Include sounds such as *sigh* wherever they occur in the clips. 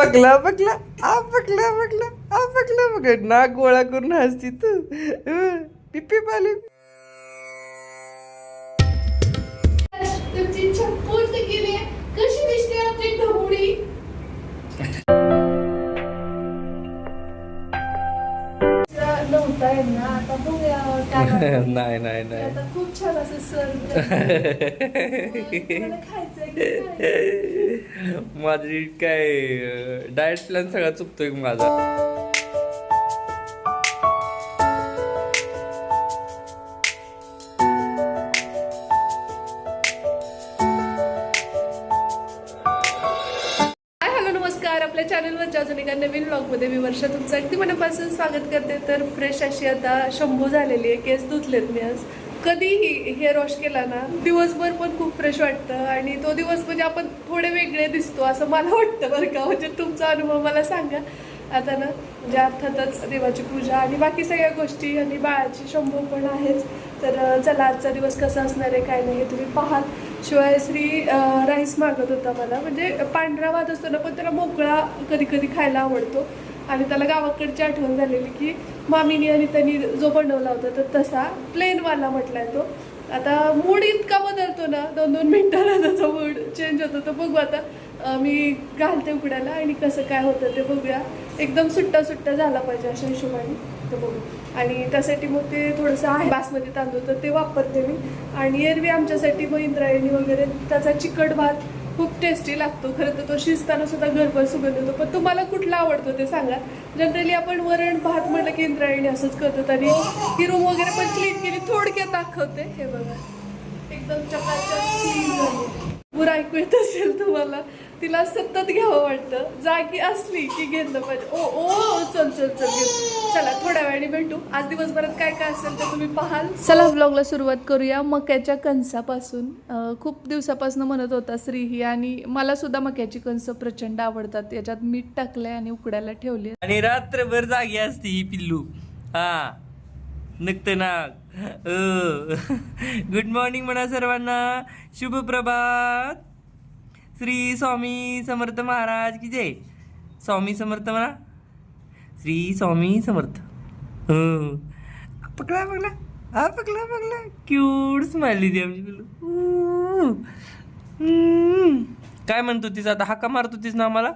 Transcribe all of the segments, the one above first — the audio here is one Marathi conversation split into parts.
पकला पकला आ पकला पकला आ पकला पकड नाक गोळा करून हसती तू. अं, पिप्पी पाली तुमची इच्छा पूर्ण केली कशी दिसते आपली ढोबळी ना आता बघूया काय *laughs* वाटतं. नाही नाही नाही आता खूप छान असं की नाही? *laughs* माझी काय डाएट प्लॅन सगळा चुकतोय माझा एका नवीन ब्लॉगमध्ये मी वर्षा तुमचं अगदी मनापासून स्वागत करते. तर फ्रेश अशी आता शंभू झालेली आहे. केस धुतलेत मी आज. कधीही हेअर वॉश केला ना दिवसभर पण खूप फ्रेश वाटतं आणि तो दिवस म्हणजे आपण थोडे वेगळे दिसतो असं मला वाटतं बरं का. म्हणजे तुमचा अनुभव मला सांगा. आता ना म्हणजे अर्थातच देवाची पूजा आणि बाकी सगळ्या गोष्टी आणि बाळाची शंभू पण आहेच. तर चला आजचा दिवस कसा असणार आहे काय नाही हे तुम्ही पाहाल. शिवाय श्री राईस मागत होता मला. म्हणजे पांढरा भात असतो ना पण त्याला मोकळा कधी कधी खायला आवडतो. आणि त्याला गावाकडची आठवण झालेली की मामीनी आणि त्यांनी जो बनवला होता तर तसा प्लेनवाला म्हटलाय तो. आता मूड इतका बदलतो ना दोन दोन मिनिटाला त्याचा मूड चेंज होतो. तर बघू आता मी घालते उकड्याला आणि कसं काय होतं ते बघूया. एकदम सुट्टा सुट्टा झाला पाहिजे अशा हिशोबाने. तर बघू आणि त्यासाठी मग ते थोडंसं आहे. बासमती तांदूळ तर ते वापरते मी. आणि एरवी आमच्यासाठी मग इंद्रायणी वगैरे त्याचा चिकट भात खूप टेस्टी लागतो. खरं तर तो शिजताना सुद्धा घरभर सुगंध येतो. पण तुम्हाला कुठला आवडतो ते सांगा. जनरली आपण वरण भात म्हटलं की इंद्रायणी असंच करतो आणि ही रूम वगैरे पण क्लीन केली थोडक्यात दाखवते. हे बघा. एकदम चकाचक क्लीन झाली. पुरा ऐकू येत असेल तुम्हाला. तिला सतत घ्यावं वाटतं. जागी असली की घेतलं पाहिजे. ओ ओ चल चल चल घे चला थोड्या वेळाने भेटू. आज दिवसभरात काय काय असेल ते तुम्ही पाहाल. चला ब्लॉगला सुरुवात करूया. मक्याच्या कणसापासून. खूप दिवसापासून म्हणत होता श्रीही आणि मला सुद्धा मक्याची कणस प्रचंड आवडतात. याच्यात मीठ टाकलंय आणि उकडायला ठेवली आणि रात्रभर जागी असते ही पिल्लू. हा. नक्त नाग गुड मॉर्निंग म्हणा सर्वांना. शुभ प्रभात. श्री स्वामी समर्थ महाराज की जय. स्वामी समर्थ म्हणा. श्री स्वामी समर्थ. हो. पकडा पकडा. हा पकडा पकडा. क्यूट स्माइली ती आमची पिल्लू. काय म्हणतो तीच आता? हाका मारतो तीच ना आम्हाला?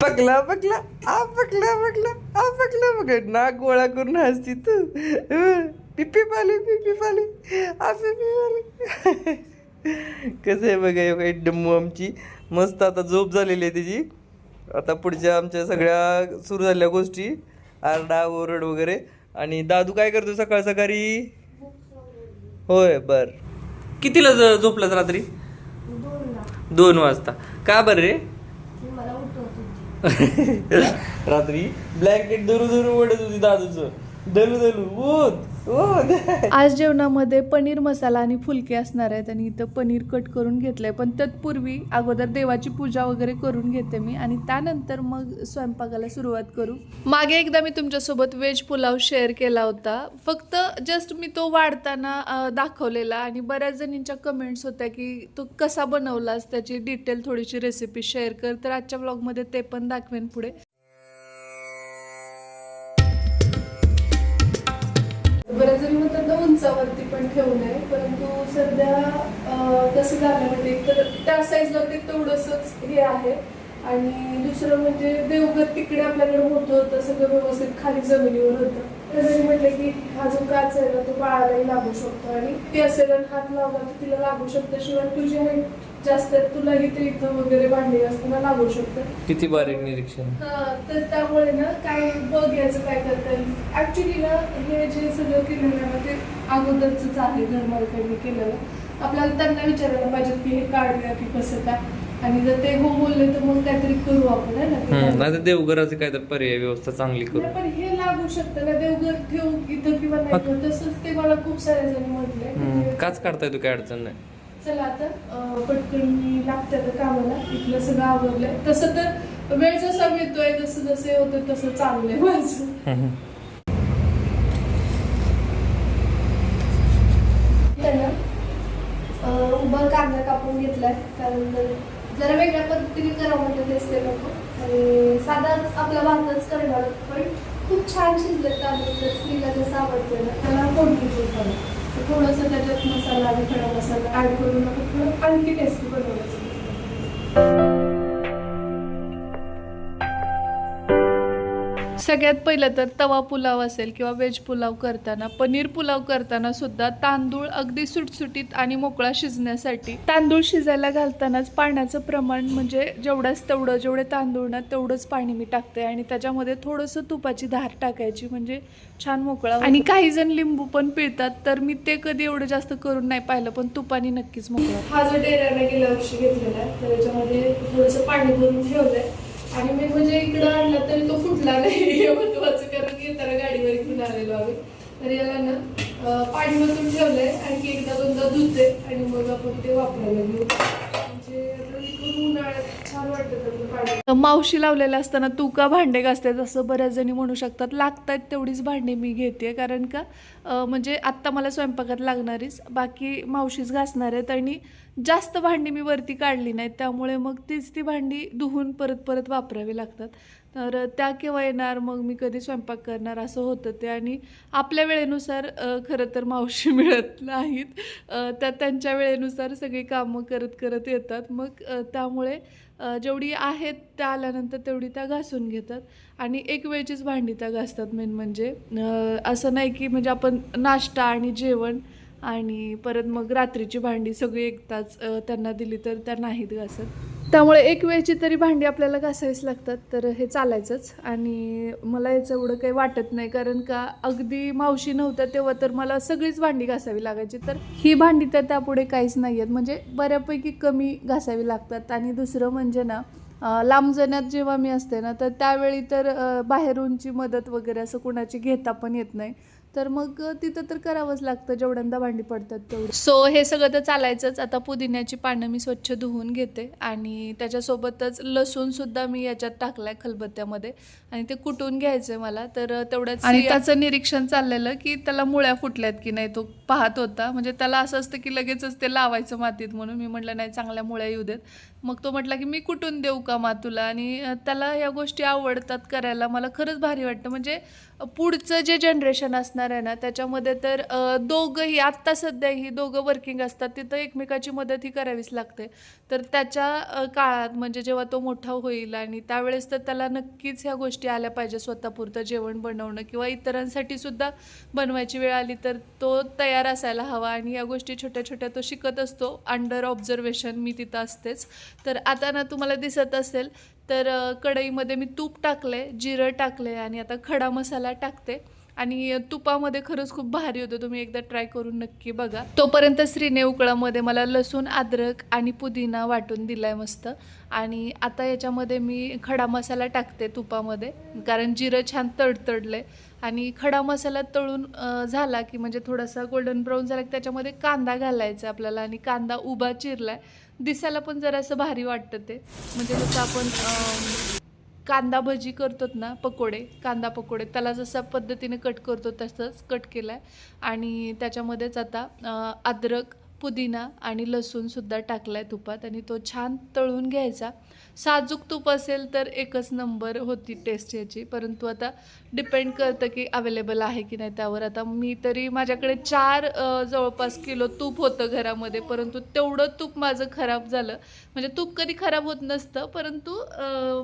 पकला पकला आ पकला पकला आ पकला पकड. नाक गोळा करून हसती तू. अं, पिप्पी पाली पिप्पी पाली. आ पिप्पी पाली. *laughs* कसं आहे बघा काही डम्मू आमची. मस्त आता झोप झालेली आहे तिची. आता पुढच्या आमच्या सगळ्या सुरू झालेल्या गोष्टी. आरडा ओरड वगैरे. आणि दादू काय करतो सकाळ सकाळी? होय बर. कितीला झोपलास रात्री? दोन वाजता. का बरं रे? *laughs* रात्री ब्लँकेट धरू धरू ओढत होती दादूच. दलू दलू ऊद ऊद आज जेवणामध्ये पनीर मसाला आणि फुलके असणार आहेत आणि इथं पनीर कट करून घेतलंय. पण तत्पूर्वी अगोदर देवाची पूजा वगैरे करून घेते मी आणि त्यानंतर मग स्वयंपाकाला सुरुवात करू. मागे एकदा मी तुमच्यासोबत व्हेज पुलाव शेअर केला होता. फक्त जस्ट मी तो वाढताना दाखवलेला आणि बऱ्याच जणींच्या कमेंट्स होत्या की तो कसा बनवलास त्याची डिटेल थोडीशी रेसिपी शेअर कर. तर आजच्या ब्लॉगमध्ये ते पण दाखवेन पुढे. ना उंचावरती पण ठेवू नये परंतु सध्या कसं झालं म्हणजे तर त्या साईजला ते तेवढंसच हे आहे. आणि दुसरं म्हणजे देवघर तिकडे आपल्याकडे मोठं होतं सगळं व्यवस्थित खाली जमिनीवर होतं. तर जरी म्हटलं की हा जो काच आहे ना तो बाळालाही लागू शकतो. आणि ती असेल हात लावला तर तिला लागू शकतं. शिवाय तुझी हाईट जास्त आहे तुलाही ते इथं वगैरे भांडी असताना लागू शकतं. किती बारीक निरीक्षण? तर त्यामुळे ना काय बघ याचं काय करता येईल. ऍक्च्युली ना हे जे सगळं आहे ना ते अगोदरच आहे घरमालकांनी केलेलं. आपल्याला त्यांना विचारायला पाहिजे की हे काढूया की कसं काय. आणि जर ते हो बोलले तर मग काहीतरी करू आपण है ना? ते देवघराचे काय तर पर्याय व्यवस्था चांगली करू. नाही, पण हे लागू शकतं ना देवघर ठेवू इथं किंवा नाही ठेवू. तसंच ते मला खूप सारे जण म्हटले. हम्म, की काच काढता येतो काय अडचण नाही. चला आता अं, पटकन मी लागते आता कामाला. इथलं सगळं आवडलंय तसं तर वेळ जसा मिळतोय जसं जसे होतं तसं चाललंय माझं. हम्म. त्यांना वापरून कांदा कापून घेतलाय. कारण जरा वेगळ्या पद्धतीने करावं म्हणलं तेच ते नको आणि आपला भातच करणार पण खूप छान शिजले तांदूळ. तर स्त्रीला जसं आवडतं ना त्याला कोणती चूक थोडंसं त्याच्यात मसाला आणि खडा मसाला ॲड करून थोडं आणखी टेस्टी बनवायचं. सगळ्यात पहिलं तर तवा पुलाव असेल किंवा व्हेज पुलाव करताना पनीर पुलाव करताना सुद्धा तांदूळ अगदी सुटसुटीत आणि मोकळा शिजण्यासाठी. तांदूळ शिजायला घालतानाच पाण्याचं प्रमाण म्हणजे जेवढंच तेवढं जेवढे तांदूळ ना तेवढंच पाणी मी टाकते आणि त्याच्यामध्ये थोडंसं तुपाची धार टाकायची म्हणजे छान मोकळा आणि काही जण लिंबू पण पिळतात तर मी ते कधी एवढं जास्त करून नाही पाहिलं पण तुपानी नक्कीच मोकळा. हा जो डेऱ्याने गेल्या वर्षी घेतलेला आहे तर याच्यामध्ये थोडंसं पाणी भरून ठेवलंय. आणि मी म्हणजे इकडं आणला तरी तो फुटला नाही. *laughs* हे महत्वाचं कारण येताना गाडीवर घेऊन आलेलो आम्ही. तर याला ना पाणी मधून ठेवलंय आणखी एकदा दोनदा धुते आणि मग आपण ते वापरायला घेऊ. म्हणजे मावशी लावलेल्या असताना तू का भांडे घासतेस? असं बऱ्याच जणी म्हणू शकतात. लागतात तेवढीच भांडे मी घेते कारण का म्हणजे आत्ता मला स्वयंपाकात लागणारीच बाकी मावशीच घासणार आहेत आणि जास्त भांडी मी वरती काढली नाहीत. त्यामुळे मग तीच ती भांडी धुवून परत परत वापरावी लागतात. तर त्या केव्हा येणार? मग मी कधी स्वयंपाक करणार? असं होतं ते. आणि आपल्या वेळेनुसार खरं तर मावशी *laughs* मिळत नाहीत. त्या त्यांच्या वेळेनुसार सगळी कामं करत करत येतात. मग त्यामुळे जेवढी आहेत त्या आल्यानंतर तेवढी त्या घासून घेतात. आणि एक वेळचीच भांडी त्या घासतात मेन म्हणजे. असं नाही की म्हणजे आपण नाश्ता आणि जेवण आणि परत मग रात्रीची भांडी सगळी एकदाच त्यांना दिली तर त्या नाहीत घासत. त्यामुळे एक वेळची तरी भांडी आपल्याला घासावीच लागतात तर हे चालायचंच. आणि मला याचं एवढं काही वाटत नाही कारण का अगदी मावशी नव्हत्या तेव्हा तर मला सगळीच भांडी घासावी लागायची. तर ही भांडी तर त्यापुढे काहीच नाही आहेत म्हणजे बऱ्यापैकी कमी घासावी लागतात. आणि दुसरं म्हणजे ना लांब जाण्यात जेव्हा मी असते ना तर त्यावेळी तर बाहेरूनची मदत वगैरे असं कुणाची घेता पण येत नाही. तर मग तिथं तर करावंच लागतं जेवढ्यांदा भांडी पडतात तेवढं. सो हे सगळं तर चालायचंच. आता पुदिन्याची पानं मी स्वच्छ धुवून घेते आणि त्याच्यासोबतच लसूण सुद्धा मी याच्यात टाकलाय खलबत्त्यामध्ये आणि ते कुटून घ्यायचंय मला. तर तेवढ्याच आणि त्याचं निरीक्षण चाललेलं की त्याला मुळ्या फुटल्यात की नाही तो पाहत होता. म्हणजे त्याला असं असतं की लगेचच ते लावायचं मातीत म्हणून. मी म्हटलं नाही चांगल्या मुळ्या येऊ देत. मग तो म्हटला की मी कुठून देऊ का तुला? आणि त्याला या गोष्टी आवडतात करायला. मला खरंच भारी वाटतं. म्हणजे पुढचं जे जनरेशन असणार आहे ना त्याच्यामध्ये तर दोघंही आत्ता सध्या ही दोघं वर्किंग असतात तिथं एकमेकाची मदत ही करावीच लागते. तर त्याच्या काळात म्हणजे जेव्हा तो मोठा होईल आणि त्यावेळेस तर त्याला नक्कीच ह्या गोष्टी आल्या पाहिजे. स्वतःपुरतं जेवण बनवणं किंवा इतरांसाठी सुद्धा बनवायची वेळ आली तर तो तयार असायला हवा. आणि या गोष्टी छोट्या छोट्या तो शिकत असतो. अंडर ऑब्झर्वेशन मी तिथं असतेच. तर आता ना तुम्हाला दिसत असेल तर कढईमध्ये मी तूप टाकले जिरं टाकले आणि आता खडा मसाला टाकते. आणि तुपामध्ये खरंच खूप भारी होतं. तुम्ही एकदा ट्राय करून नक्की बघा. तोपर्यंत श्रीने उकळामध्ये मला लसूण अद्रक आणि पुदिना वाटून दिलाय मस्त. आणि आता याच्यामध्ये मी खडा मसाला टाकते तुपामध्ये कारण जिरं छान तडतडलंय. आणि खडा मसाला तळून झाला की म्हणजे थोडासा गोल्डन ब्राऊन झाला की त्याच्यामध्ये कांदा घालायचा आपल्याला आणि कांदा उभा चिरलाय. दिसायला पण जरासं भारी वाटतं ते. म्हणजे जसं आपण कांदा भजी करतो ना पकोडे कांदा पकोडे त्याला जसं पद्धतीने कट करतो तसंच कट केलं आहे आणि त्याच्यामध्येच आता अद्रक पुदिना आणि लसूणसुद्धा टाकला आहे तुपात आणि तो छान तळून घ्यायचा. साजूक तूप असेल तर एकच नंबर होती टेस्ट याची. परंतु आता डिपेंड करतं की अवेलेबल आहे की नाही त्यावर. आता मी तरी माझ्याकडे चार जवळपास किलो तूप होतं घरामध्ये. परंतु तेवढं तूप माझं खराब झालं. म्हणजे तूप कधी खराब होत नसतं. परंतु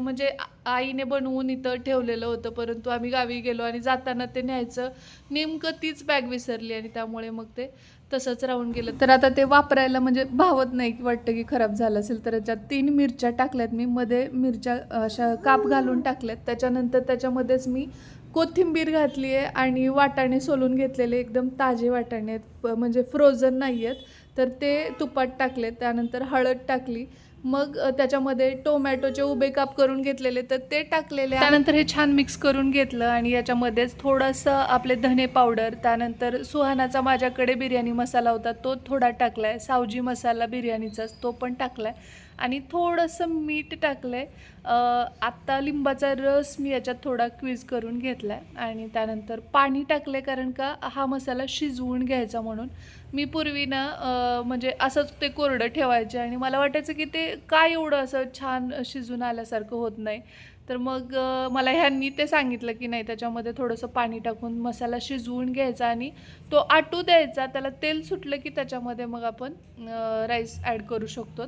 म्हणजे आईने बनवून इथं ठेवलेलं होतं. परंतु आम्ही गावी गेलो आणि जाताना ते न्यायचं. नेमकं तीच बॅग विसरली आणि त्यामुळे मग ते तसंच राहून गेलं. तर आता ते वापरायला म्हणजे भावत नाही की वाटतं की खराब झालं असेल तर त्याच्यात तीन मिरच्या टाकल्यात मी. मध्ये मिरच्या अशा काप घालून टाकल्यात. त्याच्यानंतर त्याच्यामध्येच मी कोथिंबीर घातली आहे आणि वाटाणे सोलून घेतलेले एकदम ताजे वाटाणे आहेत. म्हणजे फ्रोझन नाही आहेत तर ते तुपात टाकले त्यानंतर हळद टाकली. मग त्याच्यामध्ये टोमॅटोचे उभे काप करून घेतलेले तर ते टाकलेले त्यानंतर हे छान मिक्स करून घेतलं आणि याच्यामध्येच थोडंसं आपले धने पावडर त्यानंतर सुहानाचा माझ्याकडे बिर्याणी मसाला होता तो थोडा टाकलाय. सावजी मसाला बिर्याणीचाच तो पण टाकलाय. आणि थोडंसं मीठ टाकलं आहे आत्ता लिंबाचा रस मी याच्यात थोडा क्वीज करून घेतला आहे आणि त्यानंतर पाणी टाकले कारण का हा मसाला शिजवून घ्यायचा म्हणून. मी पूर्वी ना म्हणजे असंच ते कोरडं ठेवायचे आणि मला वाटायचं की ते काय एवढं असं छान शिजून आल्यासारखं होत नाही. तर मग मला ह्यांनी ते सांगितलं की नाही त्याच्यामध्ये थोडंसं पाणी टाकून मसाला शिजवून घ्यायचा आणि तो आटू द्यायचा. त्याला तेल सुटलं की त्याच्यामध्ये मग आपण राईस ॲड करू शकतो.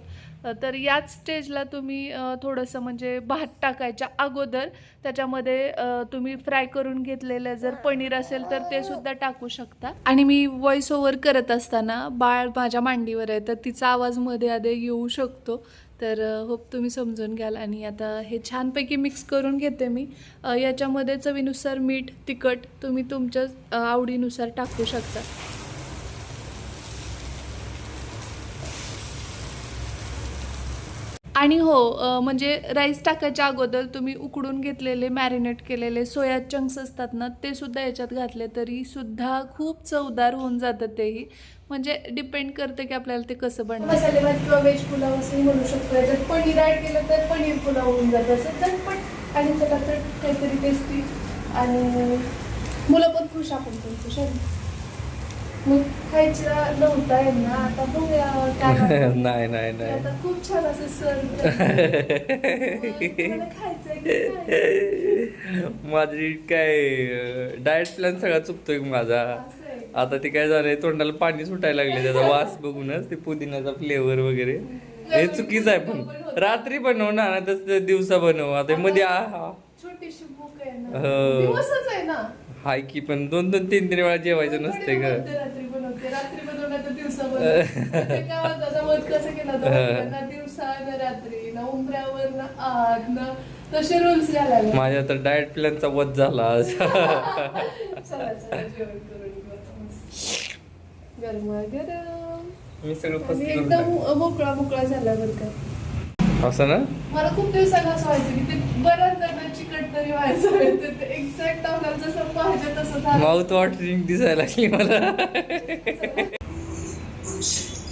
तर याच स्टेजला तुम्ही थोडंसं म्हणजे भात टाकायच्या अगोदर त्याच्यामध्ये तुम्ही फ्राय करून घेतलेलं जर पनीर असेल तर ते सुद्धा टाकू शकता. आणि मी व्हॉइस ओव्हर करत असताना बाळ माझ्या मांडीवर आहे तर तिचा आवाजमध्ये आधे येऊ शकतो. तर होप तुम्ही समजून घ्याल आणि आता हे छानपैकी मिक्स करून घेते मी. याच्यामध्ये चवीनुसार मीठ तिखट तुम्ही तुमच्या आवडीनुसार टाकू शकता. आणि हो म्हणजे राईस टाकायच्या अगोदर तुम्ही उकडून घेतलेले मॅरिनेट केलेले सोया चंक्स असतात ना ते सुद्धा याच्यात घातले तरी सुद्धा खूप चवदार होऊन जातं तेही. म्हणजे डिपेंड करते की आपल्याला ते कसं बनतं मसाले भात किंवा व्हेज पुलाव असंही म्हणू शकतो याच्यात पनीर ॲड केलं तर पनीर पुलाव होऊन जातं असं झटपट आणि त्याला तर काहीतरी टेस्टी आणि मुलं पण खुश आपण पण खुश आहे मग खायचं नव्हता यांना आता बघूया काय. *laughs* नाही नाही नाही आता खूप छान असं की काय? *laughs* माझी काय डाएट प्लॅन सगळा चुकतोय माझा असं. आता ते काय झालंय तोंडाला पाणी सुटायला लागले त्याचा वास बघूनच ते पुदिन्याचा फ्लेवर वगैरे. हे चुकीचं आहे पण. रात्री बनव ना तर दिवसा बनव. आता मध्ये हो. हाय की पण दोन दोन तीन तीन वेळा जेवायचं नसते ग. तसे माझ्या तर डाएट प्लॅनचा वध झाला. *laughs* आज मी सगळं आणि पस्तीस एकदम मोकळा मोकळा झाला बरं का. असं ना? मला खूप दिवसांना असं व्हायचं की ते बऱ्याच दरम्यान चिकट तरी व्हायचं एक्झॅक्ट आपल्याला जसं पाहिजे तसं झालं. माउथ वॉटरिंग दिसायला लागली मला. *laughs* *laughs*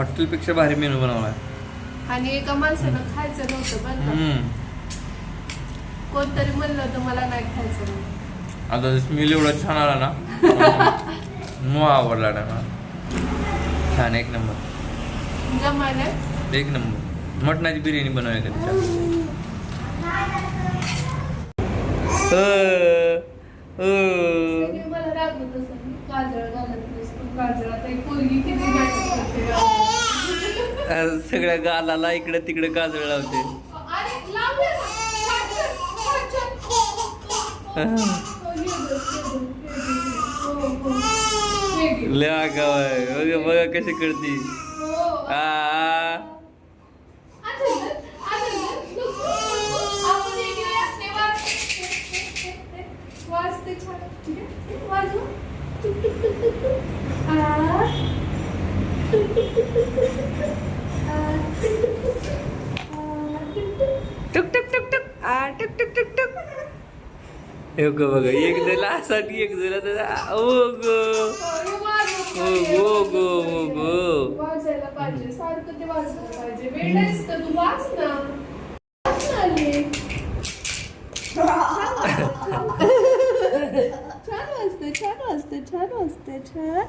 हॉटेलपेक्षा भारी मेनू बनवलाय. आणि एका माणसानं खायचं नव्हतं बरं का? हम्म. कोणतरी म्हणलं होतं मला नाही खायचं म्हणून. आता स्मेल एवढा छान आला ना *laughs* मग आवडला ना. छान एक नंबर. जमायला एक नंबर. मटणाची बिर्याणी बनवूया कधी छान अ, अ. सगळे मला रागवत असतात मी काजळ घालत सगळ्या गालाला इकडे तिकडे काजळ लावते. लय बघा बघा कशी करती. छान. वाजव. टुक, टुक, टुक, टुक. आ. टुक, टुक, टुक, टुक, हे ग बघा एक जण असाठी एक जण त्याचा ओ ग ओ पाहिजे. गो गो ओ गो वाजायला पाहिजे सारखं ते वाजलं पाहिजे वेळ आहेस का तू ना. छान वाजते छान वाजते छान वाजते छान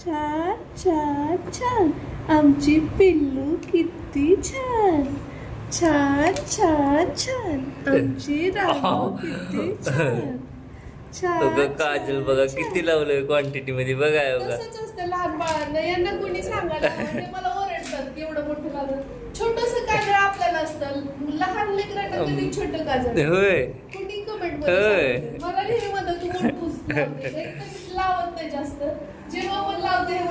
छान छान छान. आमची पिल्लू किती छान. छान छान छान. आमची राहू किती *laughs* छान. छान काजल बघा किती लावलंय क्वांटिटी मध्ये. बघा हे बघा. तसंच असतं लहान बाळांना. यांना कोणी सांगायला म्हणजे मला ओरडतात की एवढं मोठं लागलं छोटस काजळ आपल्याला असतं. लहान लेकरांना कधी छोटं काजळ होय. कुणी कमेंट होय. मला नेहमी लावते. एक तर लावत नाही जास्त. जेव्हा पण लावते हे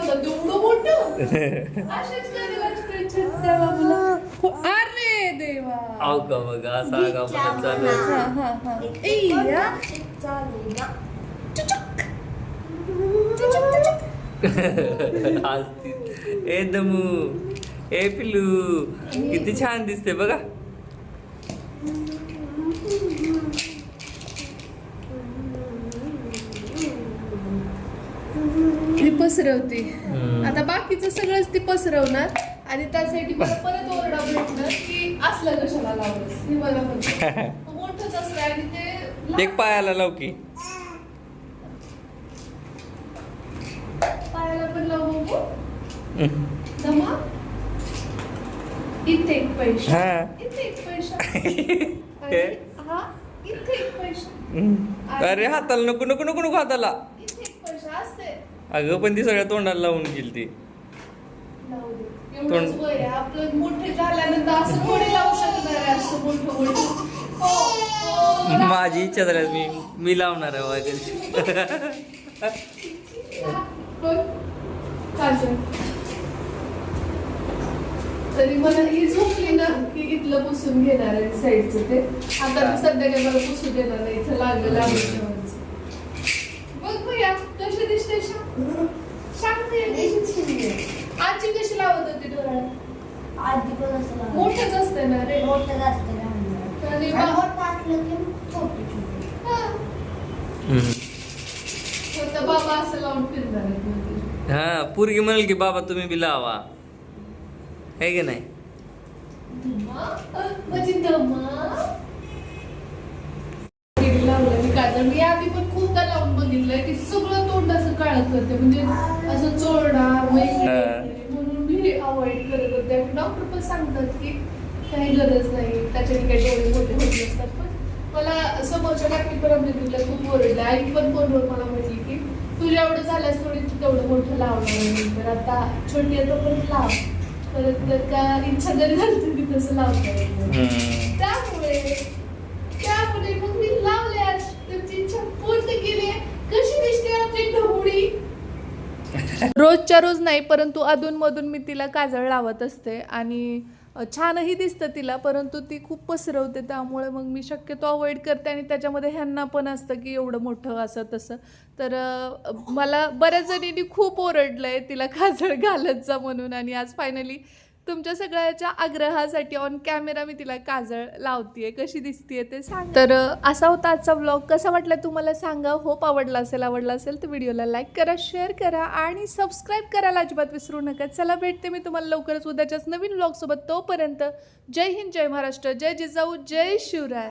मोठं. करायला अरे देवा. आव का बघा असा चालू आहे. हा हा हा. *laughs* ए दमू ए पिल्लू किती छान दिसते बघा ही पसरवती. आता बाकीचं सगळंच ती पसरवणार आणि त्यासाठी मला परत ओरडा भेटणार की असलं कशाला लावलंस? हे मला म्हणते मग *laughs* मोठंच असतं आणि ते एक पायाला लाव की. पायाला पण लावू बघू दमा इथे एक पैसा. इथे एक पैसा. हा. इथे एक पैसा. *laughs* अरे हाताला नको नको नको नको हाताला. इथे एक पैसा असते अगं पण ती सगळ्या तोंडाला लावून गेली ती लावू दे. एवढंच वय आहे. आपलं मोठे झाल्यानंतर असं कोणी लावू शकणार आहे असं मोठं मोठं हो, हो. माझी इच्छा झाली मी मी लावणार आहे. काजल. तरी मला ही झोपली ना की इथलं पुसून घेणार आहे साईडचं ते आता सध्या मला पुसू देणार नाही इथं लागलं लागलं बघ भैया कशी दिसते? आजी कशी लावत होती डोळ्यात आधी पण असं. मोठंच असते ना रे मोठं जास्त लहान आणि आणि बा- मोठं असलं की छोटे छोटे हा. हम्म. फक्त बाबा असं लावून फिरणार आहेत मध्ये. हा पोरगी म्हणाल की बाबा तुम्ही बी लावा आहे की नाही किती लावलं मी काजळ मी आधी पण खूपदा लावून बघितलंय की सगळं तोंड असं काळत करते. म्हणजे असं चोरणार. म्हणून मी अवॉइड करत होते. डॉक्टर पण सांगतात की काही गरज नाही. त्याच्याने काही डोळे मोठे होत नसतात पण मला समोरच्या टाकी पण आमच्या तिला खूप ओरडलं आई पण फोनवर मला म्हटली की तुझ्या एवढं झाल्यास थोडी तू तेवढं मोठं लावणार तर आता छोटी आहे तो पण लाव. परत जर का इच्छा जरी झाली तरी तसं लावता येत नाही. हम्म. त्यामुळे त्यामुळे मग मी लावले आज तुमची इच्छा पूर्ण केली आहे. कशी दिसते आमची ढोबळी रोजच्या रोज नाही परंतु अधूनमधून मी तिला काजळ लावत असते आणि छानही दिसतं तिला परंतु ती खूप पसरवते. त्यामुळे मग मी शक्यतो अवॉइड करते आणि त्याच्यामध्ये ह्यांना पण असतं की एवढं मोठं असं तसं. तर मला बऱ्याच जणींनी खूप ओरडलं आहे तिला काजळ घालत जा म्हणून. आणि आज फायनली तुमच्या सगळ्याच्या आग्रहासाठी ऑन कॅमेरा मी तिला काजळ लावतीये. कशी दिसतीये ते सांग. तर असा होता आजचा व्लॉग कसा वाटला तुम्हाला सांगा. होप आवडला असेल आवडला असेल तर व्हिडिओला लाईक करा शेअर करा आणि सबस्क्राईब करायला अजिबात विसरू नका. चला भेटते मी तुम्हाला लवकरच उद्याच्याच नवीन व्लॉगसोबत तोपर्यंत जय हिंद जय महाराष्ट्र जय जिजाऊ जय शिवराय.